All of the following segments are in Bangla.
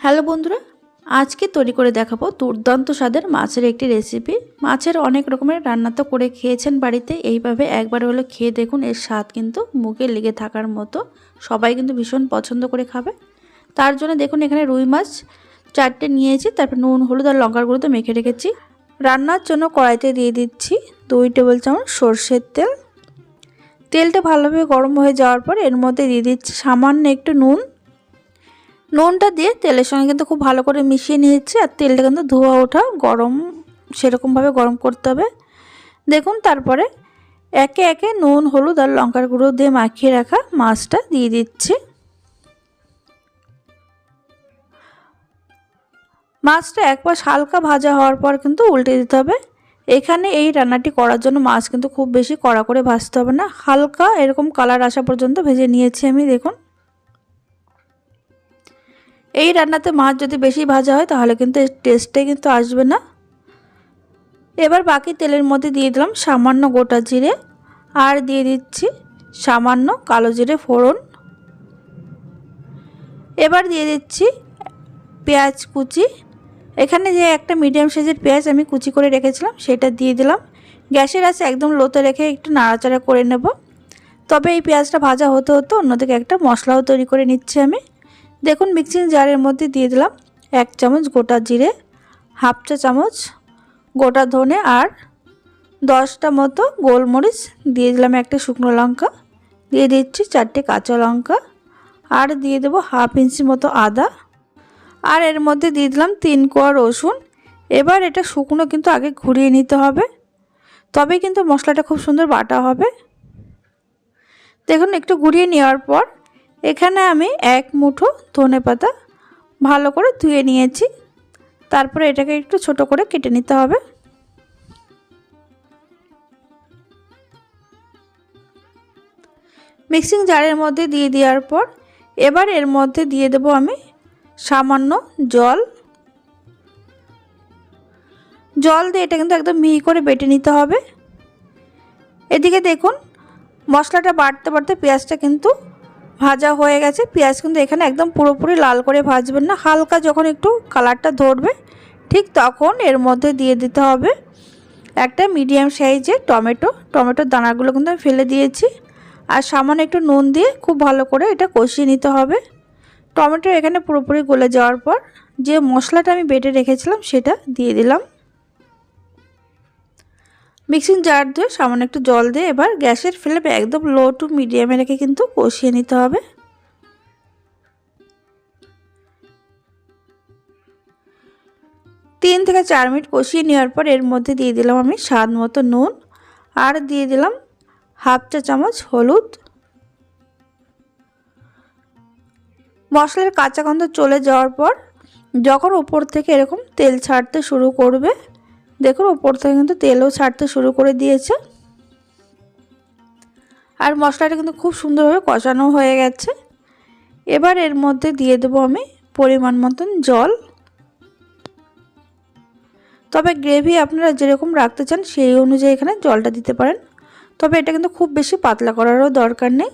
হ্যালো বন্ধুরা, আজকে তৈরি করে দেখাবো দুর্দান্ত স্বাদের মাছের একটি রেসিপি মাছের অনেক রকমের রান্না তো করে খেয়েছেন বাড়িতে, এইভাবে একবার হলো খেয়ে দেখুন, এর স্বাদ কিন্তু মুখে লেগে থাকার মতো। সবাই কিন্তু ভীষণ পছন্দ করে খাবে। তার জন্য দেখুন, এখানে রুই মাছ চারটে নিয়েছি, তারপর নুন, হলুদ আর লঙ্কার গুঁড়ো তো মেখে রেখেছি। রান্নার জন্য কড়াইতে দিয়ে দিচ্ছি দুই টেবিল চামচ সর্ষের তেল। তেলটা ভালোভাবে গরম হয়ে যাওয়ার পর এর মধ্যে দিয়ে দিচ্ছি সামান্য একটু নুন নুনটা দিয়ে তেলের সঙ্গে কিন্তু খুব ভালো করে মিশিয়ে নিয়েছি আর তেলটা কিন্তু ধোয়া ওঠা গরম, সেরকমভাবে গরম করতে হবে। দেখুন তারপরে একে একে নুন, হলুদ আর লঙ্কার গুঁড়ো দিয়ে মাখিয়ে রাখা মাছটা দিয়ে দিচ্ছি। মাছটা এক পাশ হালকা ভাজা হওয়ার পর কিন্তু উল্টে দিতে হবে। এখানে এই রান্নাটি করার জন্য মাছ কিন্তু খুব বেশি কড়া করে ভাজতে হবে না। হালকা এরকম কালার আসা পর্যন্ত ভেজে নিয়েছি আমি, দেখুন। এই রান্নাতে মাছ যদি বেশি ভাজা হয়, তাহলে কিন্তু টেস্টটাই কিন্তু আসবে না। এবার বাকি তেলের মধ্যে দিয়ে দিলাম সামান্য গোটা জিরে আর দিয়ে দিচ্ছি সামান্য কালো জিরে ফোড়ন। এবার দিয়ে দিচ্ছি পেঁয়াজ কুচি। এখানে যে একটা মিডিয়াম সাইজের পেঁয়াজ আমি কুচি করে রেখেছিলাম, সেটা দিয়ে দিলাম। গ্যাসের আছে একদম লোতে রেখে একটু নাড়াচাড়া করে নেব। তবে এই পেঁয়াজটা ভাজা হতে হতে অন্যদিকে একটা মশলাও তৈরি করে নিচ্ছি আমি। দেখুন মিক্সিং জারের মধ্যে দিয়ে দিলাম এক চামচ গোটা জিরে, হাফ চা চামচ গোটা ধনে আর দশটা মতো গোলমরিচ। দিয়ে দিলাম একটা শুকনো লঙ্কা। দিয়ে দিচ্ছি চারটে কাঁচা লঙ্কা। আর দিয়ে দেবো হাফ ইঞ্চি মতো আদা। আর এর মধ্যে দিয়ে দিলাম তিন কোয়া রসুন। এবার এটা শুকনো কিন্তু আগে ঘুরিয়ে নিতে হবে। তবে কিন্তু মশলাটা খুব সুন্দর বাটা হবে। দেখুন, একটু ঘুরিয়ে নেওয়ার পর এখানে আমি এক মুঠো ধনে পাতা ভালো করে ধুয়ে নিয়েছি। তারপরে এটাকে একটু ছোট করে কেটে নিতে হবে। মিক্সিং জারের মধ্যে দিয়ে দেওয়ার পর এবার এর মধ্যে দিয়ে দেব আমি সামান্য জল। জল দিয়ে এটা কিন্তু একদম মিহি করে বেটে নিতে হবে। এদিকে দেখুন, মশলাটা বাড়তে বাড়তে পেঁয়াজটা কিন্তু ভাজা হয়ে গেছে। পেঁয়াজ কিন্তু এখানে একদম পুরোপুরি লাল করে ভাজবেন না। হালকা যখন একটু কালারটা ধরবে, ঠিক তখন এর মধ্যে দিয়ে দিতে হবে একটা মিডিয়াম সাইজের টমেটো। টমেটোর দানাগুলো কিন্তু আমি ফেলে দিয়েছি। আর সামান্য একটু নুন দিয়ে খুব ভালো করে এটা কষিয়ে নিতে হবে। টমেটো এখানে পুরোপুরি গলে যাওয়ার পর যে মশলাটা আমি বেটে রেখেছিলাম সেটা দিয়ে দিলাম। মিক্সিং জার দিয়ে সামান্য একটু জল দিয়ে এবার গ্যাসের ফ্লেম একদম লো টু মিডিয়ামে রেখে কিন্তু কষিয়ে নিতে হবে। তিন থেকে চার মিনিট কষিয়ে নেওয়ার পর এর মধ্যে দিয়ে দিলাম আমি স্বাদ মতো নুন আর দিয়ে দিলাম হাফ চা চামচ হলুদ। মশলার কাঁচা গন্ধ চলে যাওয়ার পর যখন উপর থেকে এরকম তেল ছাড়তে শুরু করবে দেখুন, উপর থেকে কিন্তু তেলও ছাড়তে শুরু করে দিয়েছে। আর মশলাটা কিন্তু খুব সুন্দরভাবে কষানো হয়ে গেছে। এবার এর মধ্যে দিয়ে দেবো আমি পরিমাণ মতন জল। তবে গ্রেভি আপনারা যেরকম রাখতে চান, সেই অনুযায়ী এখানে জলটা দিতে পারেন। তবে এটা কিন্তু খুব বেশি পাতলা করারও দরকার নেই।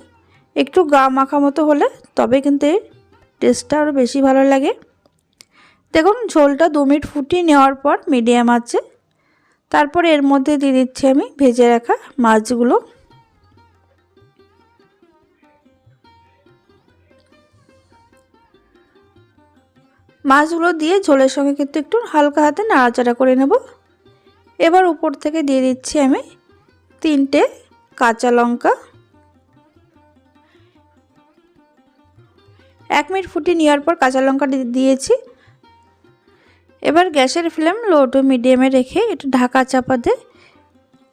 একটু গা মাখা মতো হলে তবে কিন্তু এর টেস্টটা আরও বেশি ভালো লাগে। দেখুন, ঝোলটা দু মিনিট ফুটিয়ে নেওয়ার পর মিডিয়াম আছে তারপর এর মধ্যে দিয়ে দিচ্ছি আমি ভেজে রাখা মাছগুলো। মাছগুলো দিয়ে ঝোলের সঙ্গে কিন্তু একটু হালকা হাতে নাড়াচাড়া করে নেব। এবার উপর থেকে দিয়ে দিচ্ছি আমি তিনটে কাঁচা লঙ্কা। এক মিনিট ফুটিয়ে নেওয়ার পর কাঁচা লঙ্কা দিয়েছি। এবার গ্যাসের ফ্লেম লো টু মিডিয়ামে রেখে একটু ঢাকা চাপা দিয়ে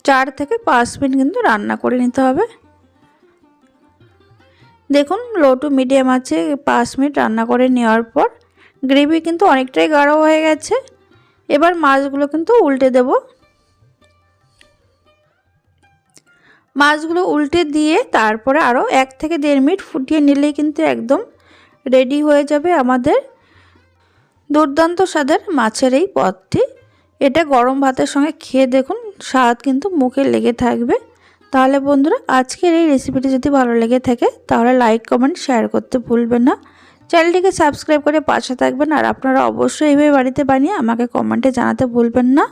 চার থেকে পাঁচ মিনিট কিন্তু রান্না করে নিতে হবে। দেখুন, লো টু মিডিয়াম আছে, পাঁচ মিনিট রান্না করে নেওয়ার পর গ্রেভি কিন্তু অনেকটাই গাঢ় হয়ে গেছে। এবার মাছগুলো কিন্তু উল্টে দেব। মাছগুলো উল্টে দিয়ে তারপরে আরও এক থেকে দেড় মিনিট ফুটিয়ে নিলেই কিন্তু একদম রেডি হয়ে যাবে আমাদের দুর্দান্ত স্বাদের মাছের এই পদটি। এটা গরম ভাতের সঙ্গে খেয়ে দেখুন, স্বাদ কিন্তু মুখে লেগে থাকবে। তাহলে বন্ধুরা, আজকের এই রেসিপিটি যদি ভালো লেগে থাকে, তাহলে লাইক কমেন্ট শেয়ার করতে ভুলবেন না। চ্যানেলটিকে সাবস্ক্রাইব করে পাশে থাকবেন, আর আপনারা অবশ্যই এইভাবে বাড়িতে বানিয়ে আমাকে কমেন্টে জানাতে ভুলবেন না।